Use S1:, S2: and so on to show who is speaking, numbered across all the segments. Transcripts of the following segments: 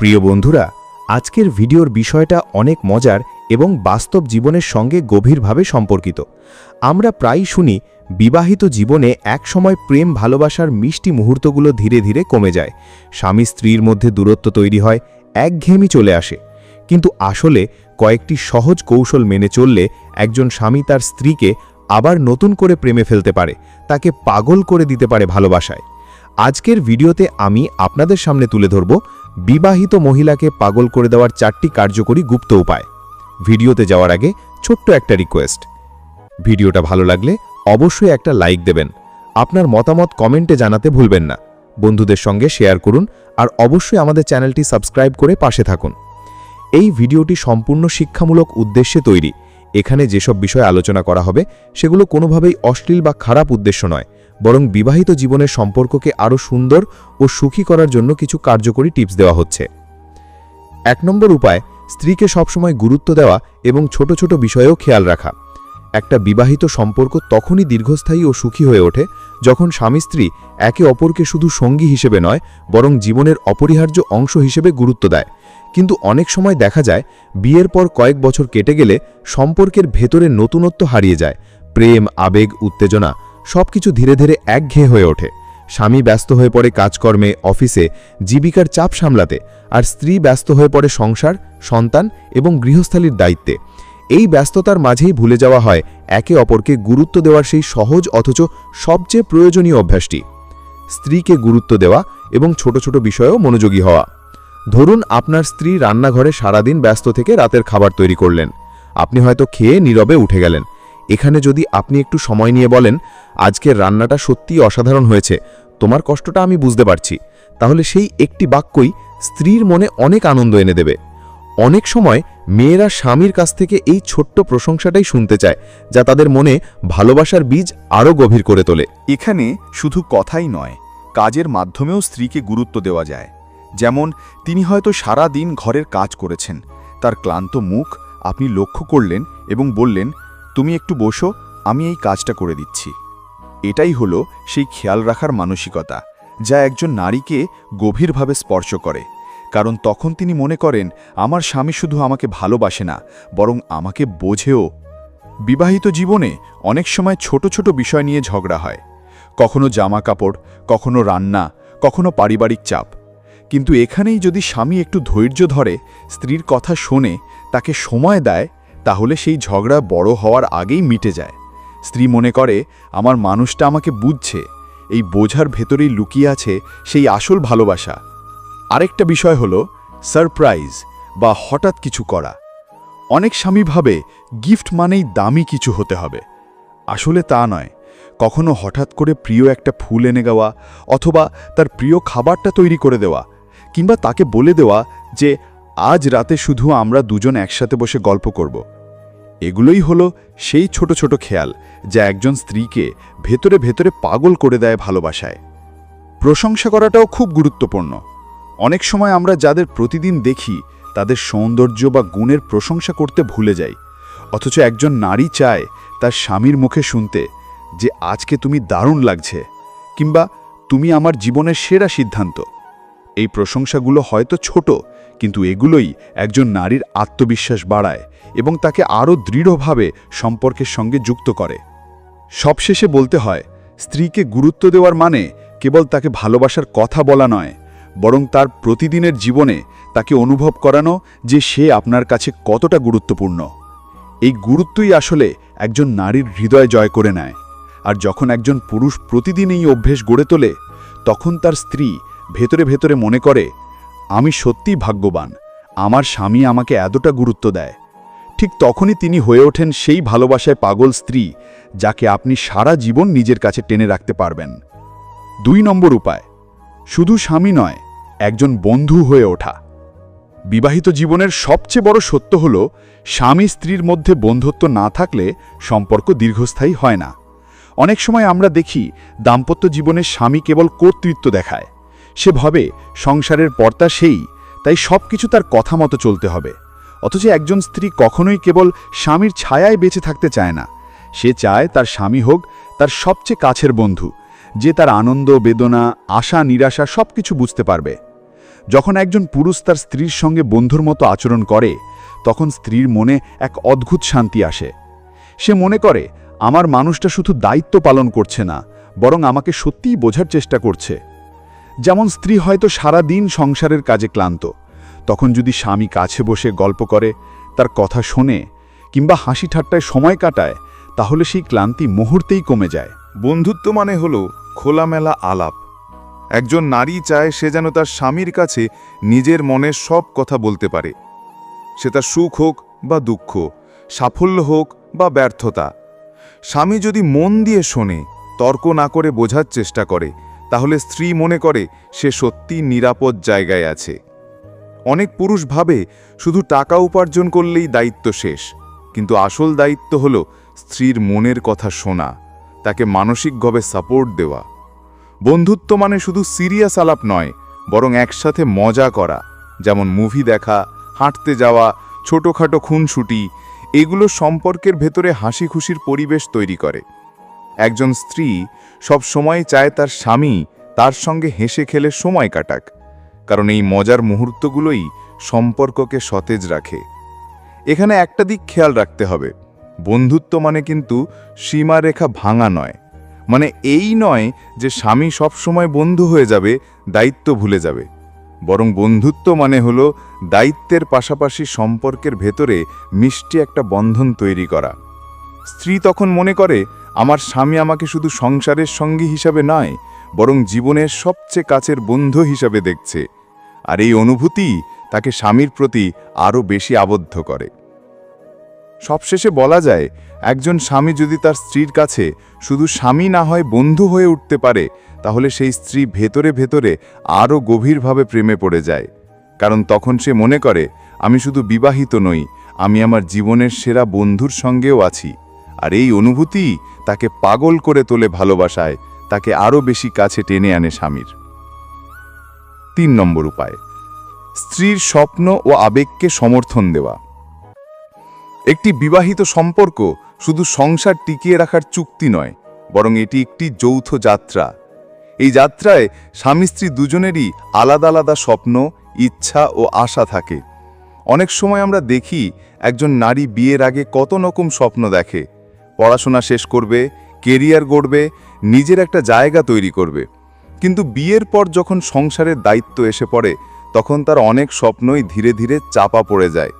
S1: প্রিয় বন্ধুরা, আজকের ভিডিওর বিষয়টা অনেক মজার এবং বাস্তব জীবনের সঙ্গে গভীরভাবে সম্পর্কিত। আমরা প্রায়ই শুনি, বিবাহিত জীবনে একসময় প্রেম ভালোবাসার মিষ্টি মুহূর্তগুলো ধীরে ধীরে কমে যায়। স্বামী স্ত্রীর মধ্যে দূরত্ব তৈরি হয়, একঘেয়েমি চলে আসে। কিন্তু আসলে কয়েকটি সহজ কৌশল মেনে চললে একজন স্বামী তার স্ত্রীকে আবার নতুন করে প্রেমে ফেলতে পারে, তাকে পাগল করে দিতে পারে ভালোবাসায়। আজকের ভিডিওতে আমি আপনাদের সামনে তুলে ধরব বিবাহিত মহিলাকে পাগল করে দেওয়ার চারটি কার্যকরী গুপ্ত উপায়। ভিডিওতে যাওয়ার আগে ছোট্ট একটা রিকোয়েস্ট ভিডিওটা ভালো লাগলে অবশ্যই একটা লাইক দেবেন। আপনার মতামত কমেন্টে জানাতে ভুলবেন না। বন্ধুদের সঙ্গে শেয়ার করুন আর অবশ্যই আমাদের চ্যানেলটি সাবস্ক্রাইব করে পাশে থাকুন। এই ভিডিওটি সম্পূর্ণ শিক্ষামূলক উদ্দেশ্যে তৈরি। এখানে যেসব বিষয় আলোচনা করা হবে, সেগুলো কোনোভাবেই অশ্লীল বা খারাপ উদ্দেশ্য নয়। বরং বিবাহিত জীবনের সম্পর্ককে আরও সুন্দর ও সুখী করার জন্য কিছু কার্যকরী টিপস দেওয়া হচ্ছে। এক নম্বর উপায়, স্ত্রীকে সবসময় গুরুত্ব দেওয়া এবং ছোট ছোট বিষয়েও খেয়াল রাখা। একটা বিবাহিত সম্পর্ক তখনই দীর্ঘস্থায়ী ও সুখী হয়ে ওঠে যখন স্বামী স্ত্রী একে অপরকে শুধু সঙ্গী হিসেবে নয়, বরং জীবনের অপরিহার্য অংশ হিসেবে গুরুত্ব দেয়। কিন্তু অনেক সময় দেখা যায়, বিয়ের পর কয়েক বছর কেটে গেলে সম্পর্কের ভেতরে নতুনত্ব হারিয়ে যায়। প্রেম, আবেগ, উত্তেজনা সবকিছু ধীরে ধীরে একঘেয়ে হয়ে ওঠে। স্বামী ব্যস্ত হয়ে পড়ে কাজকর্মে, অফিসে, জীবিকার চাপ সামলাতে আর স্ত্রী ব্যস্ত হয়ে পড়ে সংসার, সন্তান এবং গৃহস্থালির দায়িত্বে। এই ব্যস্ততার মাঝেই ভুলে যাওয়া হয় একে অপরকে গুরুত্ব দেওয়ার সেই সহজ অথচ সবচেয়ে প্রয়োজনীয় অভ্যাসটি। স্ত্রীকে গুরুত্ব দেওয়া এবং ছোট ছোট বিষয়েও মনোযোগী হওয়া। ধরুন আপনার স্ত্রী রান্নাঘরে সারাদিন ব্যস্ত থেকে রাতের খাবার তৈরি করলেন। আপনি হয়তো খেয়ে নীরবে উঠে গেলেন। এখানে যদি আপনি একটু সময় নিয়ে বলেন, আজকের রান্নাটা সত্যিই অসাধারণ হয়েছে, তোমার কষ্টটা আমি বুঝতে পারছি। তাহলে সেই একটি বাক্যই স্ত্রীর মনে অনেক আনন্দ এনে দেবে। অনেক সময় মেয়েরা স্বামীর কাছ থেকে এই ছোট্ট প্রশংসাটাই শুনতে চায়, যা তাদের মনে ভালোবাসার বীজ আরও গভীর করে তোলে।
S2: এখানে শুধু কথাই নয়, কাজের মাধ্যমেও স্ত্রীকে গুরুত্ব দেওয়া যায়। যেমন, তিনি হয়তো সারা দিন ঘরের কাজ করেছেন, তার ক্লান্ত মুখ আপনি লক্ষ্য করলেন এবং বললেন তুমি একটু বসো, আমি এই কাজটা করে দিচ্ছি। এটাই হলো সেই খেয়াল রাখার মানসিকতা, যা একজন নারীকে গভীরভাবে স্পর্শ করে। কারণ তখন তিনি মনে করেন, আমার স্বামী শুধু আমাকে ভালোবাসে না, বরং আমাকে বোঝেও। বিবাহিত জীবনে অনেক সময় ছোট ছোট বিষয় নিয়ে ঝগড়া হয়। কখনো জামা কাপড় কখনো রান্না, কখনো পারিবারিক চাপ। কিন্তু এখানেই যদি স্বামী একটু ধৈর্য ধরে, স্ত্রীর কথা শোনে, তাকে সময় দেয় তাহলে সেই ঝগড়া বড় হওয়ার আগেই মিটে যায়। স্ত্রী মনে করে, আমার মানুষটা আমাকে বুঝছে। এই বোঝার ভেতরেই লুকিয়ে আছে সেই আসল ভালোবাসা। আরেকটা বিষয় হলো, সারপ্রাইজ বা হঠাৎ কিছু করা। অনেক স্বামী ভাবে, গিফট মানেই দামি কিছু হতে হবে। আসলে তা নয়। কখনো হঠাৎ করে প্রিয় একটা ফুল এনে দেওয়া, অথবা তার প্রিয় খাবারটা তৈরি করে দেওয়া, কিংবা তাকে বলে দেওয়া যে আজ রাতে শুধু আমরা দুজন একসাথে বসে গল্প করব। এগুলোই হলো সেই ছোট ছোট খেয়াল যা একজন স্ত্রীকে ভেতরে ভেতরে পাগল করে দেয় ভালোবাসায়। প্রশংসা করাটাও খুব গুরুত্বপূর্ণ। অনেক সময় আমরা যাদের প্রতিদিন দেখি, তাদের সৌন্দর্য বা গুণের প্রশংসা করতে ভুলে যাই। অথচ একজন নারী চায় তার স্বামীর মুখে শুনতে যে, আজকে তুমি দারুণ লাগছে কিংবা, তুমি আমার জীবনের সেরা সিদ্ধান্ত। এই প্রশংসাগুলো হয়তো ছোট কিন্তু এগুলোই একজন নারীর আত্মবিশ্বাস বাড়ায় এবং তাকে আরও দৃঢ়ভাবে সম্পর্কের সঙ্গে যুক্ত করে। সবশেষে বলতে হয়, স্ত্রীকে গুরুত্ব দেওয়ার মানে কেবল তাকে ভালোবাসার কথা বলা নয়, বরং তার প্রতিদিনের জীবনে তাকে অনুভব করানো যে সে আপনার কাছে কতটা গুরুত্বপূর্ণ। এই গুরুত্বই আসলে একজন নারীর হৃদয় জয় করে নেয়। আর যখন একজন পুরুষ প্রতিদিন এই অভ্যেস গড়ে তোলে, তখন তার স্ত্রী ভেতরে ভেতরে মনে করে আমি সত্যিই ভাগ্যবান। আমার স্বামী আমাকে এতটা গুরুত্ব দেয়। ঠিক তখনই তিনি হয়ে ওঠেন সেই ভালোবাসায় পাগল স্ত্রী, যাকে আপনি সারা জীবন নিজের কাছে টেনে রাখতে পারবেন। দুই নম্বর উপায়, শুধু স্বামী নয়, একজন বন্ধু হয়ে ওঠা। বিবাহিত জীবনের সবচেয়ে বড় সত্য হল, স্বামী স্ত্রীর মধ্যে বন্ধুত্ব না থাকলে সম্পর্ক দীর্ঘস্থায়ী হয় না। অনেক সময় আমরা দেখি, দাম্পত্য জীবনে স্বামী কেবল কর্তৃত্ব দেখায়। সে ভাবে সংসারের পর্তা সেই, তাই সব কিছু তার কথা মতো চলতে হবে। অথচ একজন স্ত্রী কখনোই কেবল স্বামীর ছায়ায় বেঁচে থাকতে চায় না। সে চায় তার স্বামী হোক, তার সবচেয়ে কাছের বন্ধু, যে তার আনন্দ, বেদনা, আশা, নিরাশা সব কিছু বুঝতে পারবে। যখন একজন পুরুষ তার স্ত্রীর সঙ্গে বন্ধুর মতো আচরণ করে, তখন স্ত্রীর মনে এক অদ্ভুত শান্তি আসে। সে মনে করে, আমার মানুষটা শুধু দায়িত্ব পালন করছে না, বরং আমাকে সত্যিই বোঝার চেষ্টা করছে। যেমন স্ত্রী হয়তো সারা দিন সংসারের কাজে ক্লান্ত, তখন যদি স্বামী কাছে বসে গল্প করে, তার কথা শোনে, কিংবা হাসি ঠাট্টায় সময় কাটায়, তাহলে সেই ক্লান্তি মুহূর্তেই কমে যায়।
S1: বন্ধুত্ব মানে হল খোলামেলা আলাপ। একজন নারী চায় সে যেন তার স্বামীর কাছে নিজের মনের সব কথা বলতে পারে। সে তার সুখ হোক বা দুঃখ, সাফল্য হোক বা ব্যর্থতা। স্বামী যদি মন দিয়ে শোনে, তর্ক না করে বোঝার চেষ্টা করে তাহলে স্ত্রী মনে করে সে সত্যি নিরাপদ জায়গায় আছে। অনেক পুরুষ ভাবে শুধু টাকা উপার্জন করলেই দায়িত্ব শেষ, কিন্তু আসল দায়িত্ব হল স্ত্রীর মনের কথা শোনা, তাকে মানসিকভাবে সাপোর্ট দেওয়া। বন্ধুত্ব মানে শুধু সিরিয়াস আলাপ নয়, বরং একসাথে মজা করা, যেমন মুভি দেখা, হাঁটতে যাওয়া, ছোটোখাটো খুনসুটি, এগুলো সম্পর্কের ভেতরে হাসি খুশির পরিবেশ তৈরি করে। একজন স্ত্রী সব সময় চায় তার স্বামী তার সঙ্গে হেসে খেলে সময় কাটাক, কারণ এই মজার মুহূর্তগুলোই সম্পর্ককে সতেজ রাখে। এখানে একটা দিক খেয়াল রাখতে হবে, বন্ধুত্ব মানে কিন্তু সীমারেখা ভাঙা নয় মানে এই নয় যে স্বামী সবসময় বন্ধু হয়ে যাবে, দায়িত্ব ভুলে যাবে, বরং বন্ধুত্ব মানে হলো দায়িত্বের পাশাপাশি সম্পর্কের ভেতরে মিষ্টি একটা বন্ধন তৈরি করা। স্ত্রী তখন মনে করে আমার স্বামী আমাকে শুধু সংসারের সঙ্গী হিসাবে নয়, বরং জীবনের সবচেয়ে কাছের বন্ধু হিসাবে দেখছে। আর এই অনুভূতি তাকে স্বামীর প্রতি আরও বেশি আবদ্ধ করে। সবশেষে বলা যায়, একজন স্বামী যদি তার স্ত্রীর কাছে শুধু স্বামী না হয় বন্ধু হয়ে উঠতে পারে, তাহলে সেই স্ত্রী ভেতরে ভেতরে আরও গভীরভাবে প্রেমে পড়ে যায়। কারণ তখন সে মনে করে, আমি শুধু বিবাহিত নই, আমি আমার জীবনের সেরা বন্ধুর সঙ্গেও আছি। আর এই অনুভূতি তাকে পাগল করে তোলে ভালোবাসায়, তাকে আরও বেশি কাছে টেনে আনে স্বামীর। তিন নম্বর উপায়, স্ত্রীর স্বপ্ন ও আবেগকে সমর্থন দেওয়া। একটি বিবাহিত সম্পর্ক শুধু সংসার টিকিয়ে রাখার চুক্তি নয়, বরং এটি একটি যৌথ যাত্রা। এই যাত্রায় স্বামী স্ত্রী দুজনেরই আলাদা আলাদা স্বপ্ন, ইচ্ছা ও আশা থাকে। অনেক সময় আমরা দেখি একজন নারী বিয়ের আগে কত রকম স্বপ্ন দেখে পড়াশোনা শেষ করবে, কেরিয়ার গড়বে, নিজের একটা জায়গা তৈরি করবে। কিন্তু বিয়ের পর যখন সংসারের দায়িত্ব এসে পড়ে, তখন তার অনেক স্বপ্নই ধীরে ধীরে চাপা পড়ে যায়।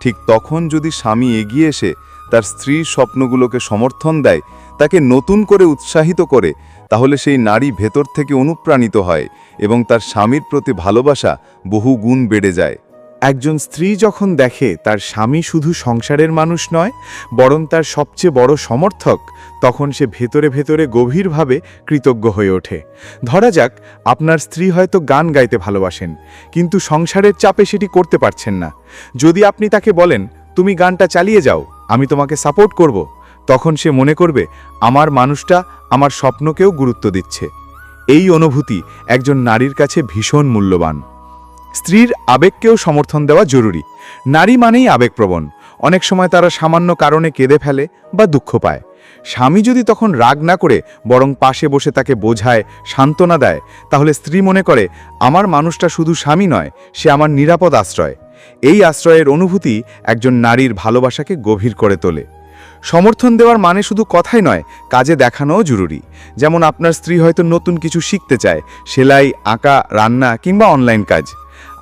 S1: ঠিক তখন যদি স্বামী এগিয়ে এসে তার স্ত্রীর স্বপ্নগুলোকে সমর্থন দেয়, তাকে নতুন করে উৎসাহিত করে, তাহলে সেই নারী ভেতর থেকে অনুপ্রাণিত হয় এবং তার স্বামীর প্রতি ভালোবাসা বহু গুণ বেড়ে যায়।
S3: একজন স্ত্রী যখন দেখে তার স্বামী শুধু সংসারের মানুষ নয়, বরং তার সবচেয়ে বড় সমর্থক, তখন সে ভেতরে ভেতরে গভীরভাবে কৃতজ্ঞ হয়ে ওঠে। ধরা যাক, আপনার স্ত্রী হয়তো গান গাইতে ভালোবাসেন, কিন্তু সংসারের চাপে সেটি করতে পারছেন না। যদি আপনি তাকে বলেন, তুমি গানটা চালিয়ে যাও, আমি তোমাকে সাপোর্ট করব, তখন সে মনে করবে, আমার মানুষটা আমার স্বপ্নকেও গুরুত্ব দিচ্ছে। এই অনুভূতি একজন নারীর কাছে ভীষণ মূল্যবান। স্ত্রীর আবেগকেও সমর্থন দেওয়া জরুরি। নারী মানেই আবেগপ্রবণ। অনেক সময় তারা সামান্য কারণে কেঁদে ফেলে বা দুঃখ পায়। স্বামী যদি তখন রাগ না করে বরং পাশে বসে তাকে বোঝায়, সান্ত্বনা দেয়, তাহলে স্ত্রী মনে করে, আমার মানুষটা শুধু স্বামী নয়, সে আমার নিরাপদ আশ্রয়। এই আশ্রয়ের অনুভূতি একজন নারীর ভালোবাসাকে গভীর করে তোলে। সমর্থন দেওয়ার মানে শুধু কথাই নয়, কাজে দেখানোও জরুরি। যেমন আপনার স্ত্রী হয়তো নতুন কিছু শিখতে চায়, সেলাই, আঁকা, রান্না কিংবা অনলাইন কাজ।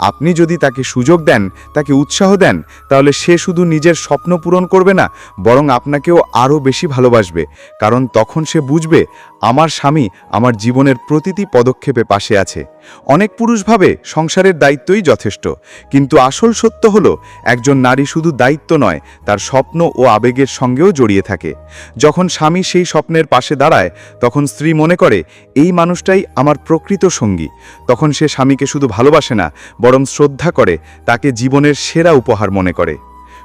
S3: আপনি যদি তাকে সুযোগ দেন, তাকে উৎসাহ দেন, তাহলে সে শুধু নিজের স্বপ্ন পূরণ করবে না, বরং আপনাকেও আরও বেশি ভালোবাসবে। কারণ তখন সে বুঝবে আমার স্বামী আমার জীবনের প্রতিটি পদক্ষেপে পাশে আছে। অনেক পুরুষ ভাবে সংসারের দায়িত্বই যথেষ্ট, কিন্তু আসল সত্য হল, একজন নারী শুধু দায়িত্ব নয়, তার স্বপ্ন ও আবেগের সঙ্গেও জড়িয়ে থাকে। যখন স্বামী সেই স্বপ্নের পাশে দাঁড়ায়, তখন স্ত্রী মনে করে, এই মানুষটাই আমার প্রকৃত সঙ্গী। তখন সে স্বামীকে শুধু ভালোবাসে না, বরং শ্রদ্ধা করে, তাকে জীবনের সেরা উপহার মনে করে।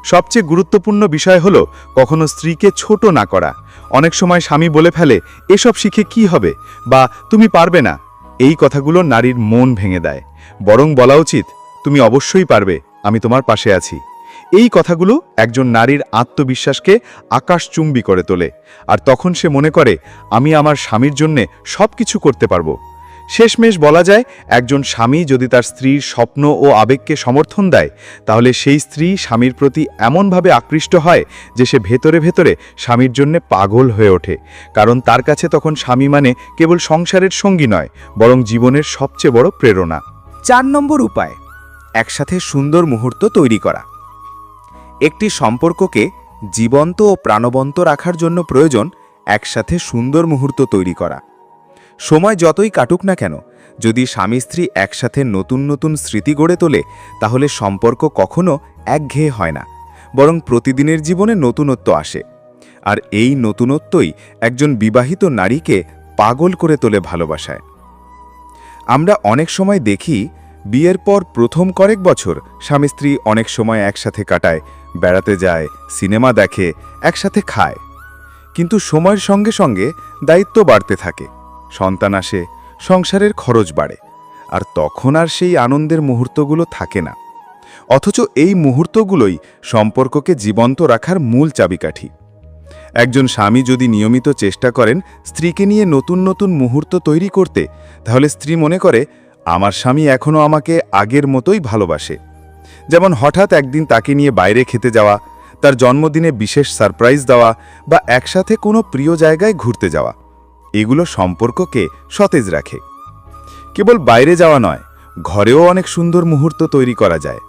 S3: সবচেয়ে গুরুত্বপূর্ণ বিষয় হলো, কখনো স্ত্রীকে ছোট না করা। অনেক সময় স্বামী বলে ফেলে, এসব শিখে কি হবে? বা, তুমি পারবে না। এই কথাগুলো নারীর মন ভেঙে দেয়। বরং বলা উচিত, তুমি অবশ্যই পারবে, আমি তোমার পাশে আছি। এই কথাগুলো একজন নারীর আত্মবিশ্বাসকে আকাশচুম্বী করে তোলে। আর তখন সে মনে করে, আমি আমার স্বামীর জন্যে সব কিছু করতে পারব।
S4: শেষমেশ বলা যায়, একজন স্বামী যদি তার স্ত্রীর স্বপ্ন ও আবেগকে সমর্থন দেয়, তাহলে সেই স্ত্রী স্বামীর প্রতি এমনভাবে আকৃষ্ট হয় যে সে ভেতরে ভেতরে স্বামীর জন্য পাগল হয়ে ওঠে। কারণ তার কাছে তখন স্বামী মানে কেবল সংসারের সঙ্গী নয়, বরং জীবনের সবচেয়ে বড় প্রেরণা।
S1: চার নম্বর উপায়, একসাথে সুন্দর মুহূর্ত তৈরি করা। একটি সম্পর্ককে জীবন্ত ও প্রাণবন্ত রাখার জন্য প্রয়োজন একসাথে সুন্দর মুহূর্ত তৈরি করা। সময় যতই কাটুক না কেন, যদি স্বামী স্ত্রী একসাথে নতুন নতুন স্মৃতি গড়ে তোলে, তাহলে সম্পর্ক কখনো একঘেয়ে হয় না, বরং প্রতিদিনের জীবনে নতুনত্ব আসে। আর এই নতুনত্বই একজন বিবাহিত নারীকে পাগল করে তোলে ভালোবাসায়। আমরা অনেক সময় দেখি, বিয়ের পর প্রথম কয়েক বছর স্বামী স্ত্রী অনেক সময় একসাথে কাটায়, বেড়াতে যায়, সিনেমা দেখে, একসাথে খায়। কিন্তু সময়ের সঙ্গে সঙ্গে দায়িত্ব বাড়তে থাকে। সন্তান আসে, সংসারের খরচ বাড়ে, আর তখন আর সেই আনন্দের মুহূর্তগুলো থাকে না। অথচ এই মুহূর্তগুলোই সম্পর্ককে জীবন্ত রাখার মূল চাবিকাঠি। একজন স্বামী যদি নিয়মিত চেষ্টা করেন স্ত্রীকে নিয়ে নতুন নতুন মুহূর্ত তৈরি করতে, তাহলে স্ত্রী মনে করে, আমার স্বামী এখনও আমাকে আগের মতোই ভালোবাসে। যেমন হঠাৎ একদিন তাকে নিয়ে বাইরে খেতে যাওয়া, তার জন্মদিনে বিশেষ সারপ্রাইজ দেওয়া বা একসাথে কোনো প্রিয় জায়গায় ঘুরতে যাওয়া। এগুলো সম্পর্ককে সতেজ রাখে। কেবল বাইরে যাওয়া নয়, ঘরেও অনেক সুন্দর মুহূর্ত তৈরি করা যায়।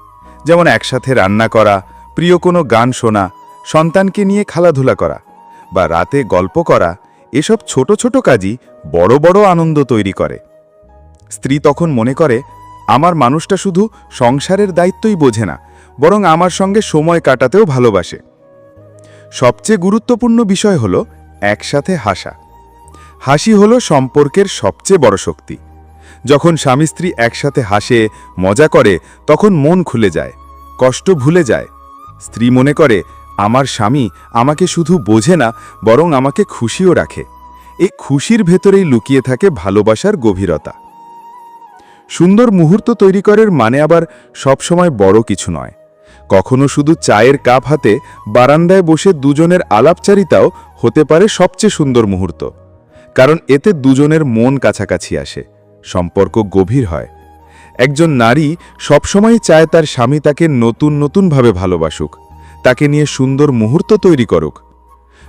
S1: যেমন একসাথে রান্না করা, প্রিয় কোনো গান শোনা, সন্তানকে নিয়ে খেলাধুলা করা বা রাতে গল্প করা, এসব ছোট ছোট কাজই বড় বড় আনন্দ তৈরি করে। স্ত্রী তখন মনে করে, আমার মানুষটা শুধু সংসারের দায়িত্বই বোঝে না, বরং আমার সঙ্গে সময় কাটাতেও ভালোবাসে। সবচেয়ে গুরুত্বপূর্ণ বিষয় হল একসাথে হাসা। হাসি হলো সম্পর্কের সবচেয়ে বড় শক্তি। যখন স্বামী স্ত্রী একসাথে হাসে, মজা করে, তখন মন খুলে যায়, কষ্ট ভুলে যায়। স্ত্রী মনে করে, আমার স্বামী আমাকে শুধু বোঝে না, বরং আমাকে খুশিও রাখে। এই খুশির ভেতরেই লুকিয়ে থাকে ভালোবাসার গভীরতা। সুন্দর মুহূর্ত তৈরি করার মানে আবার সবসময় বড় কিছু নয়। কখনো শুধু চায়ের কাপ হাতে বারান্দায় বসে দুজনের আলাপচারিতাও হতে পারে সবচেয়ে সুন্দর মুহূর্ত। কারণ এতে দুজনের মন কাছাকাছি আসে, সম্পর্ক গভীর হয়। একজন নারী সবসময় চায় তার স্বামী তাকে নতুন নতুনভাবে ভালোবাসুক, তাকে নিয়ে সুন্দর মুহূর্ত তৈরি করুক।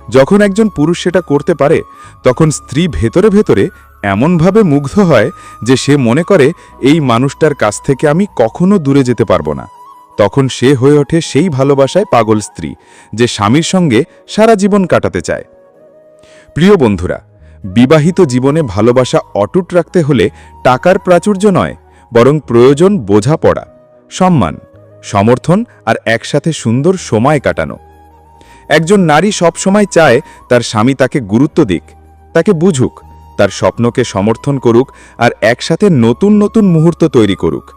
S1: যখন একজন পুরুষ সেটা করতে পারে, তখন স্ত্রী ভেতরে ভেতরে এমনভাবে মুগ্ধ হয় যে সে মনে করে, এই মানুষটার কাছ থেকে আমি কখনো দূরে যেতে পারব না। তখন সে হয়ে ওঠে সেই ভালোবাসায় পাগল স্ত্রী, যে স্বামীর সঙ্গে সারা জীবন কাটাতে চায়। প্রিয় বন্ধুরা বিবাহিত জীবনে ভালোবাসা অটুট রাখতে হলে টাকার প্রাচুর্য নয়, বরং প্রয়োজন বোঝাপড়া, সম্মান, সমর্থন আর একসাথে সুন্দর সময় কাটানো। একজন নারী সব সময় চায় তার স্বামী তাকে গুরুত্ব দিক, তাকে বুঝুক, তার স্বপ্নকে সমর্থন করুক আর একসাথে নতুন নতুন মুহূর্ত তৈরি করুক।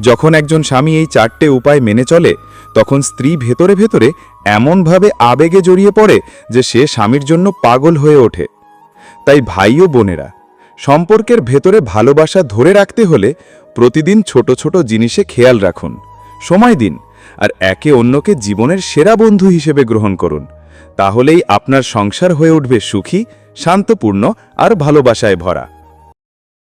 S1: যখন একজন স্বামী এই চারটে উপায় মেনে চলে, তখন স্ত্রী ভেতরে ভেতরে এমনভাবে আবেগে জড়িয়ে পড়ে যে সে স্বামীর জন্য পাগল হয়ে ওঠে। তাই ভাই ও বোনেরা, সম্পর্কের ভেতরে ভালোবাসা ধরে রাখতে হলে প্রতিদিন ছোট ছোট জিনিসে খেয়াল রাখুন, সময় দিন, আর একে অন্যকে জীবনের সেরা বন্ধু হিসেবে গ্রহণ করুন। তাহলেই আপনার সংসার হয়ে উঠবে সুখী, শান্তপূর্ণ আর ভালোবাসায় ভরা।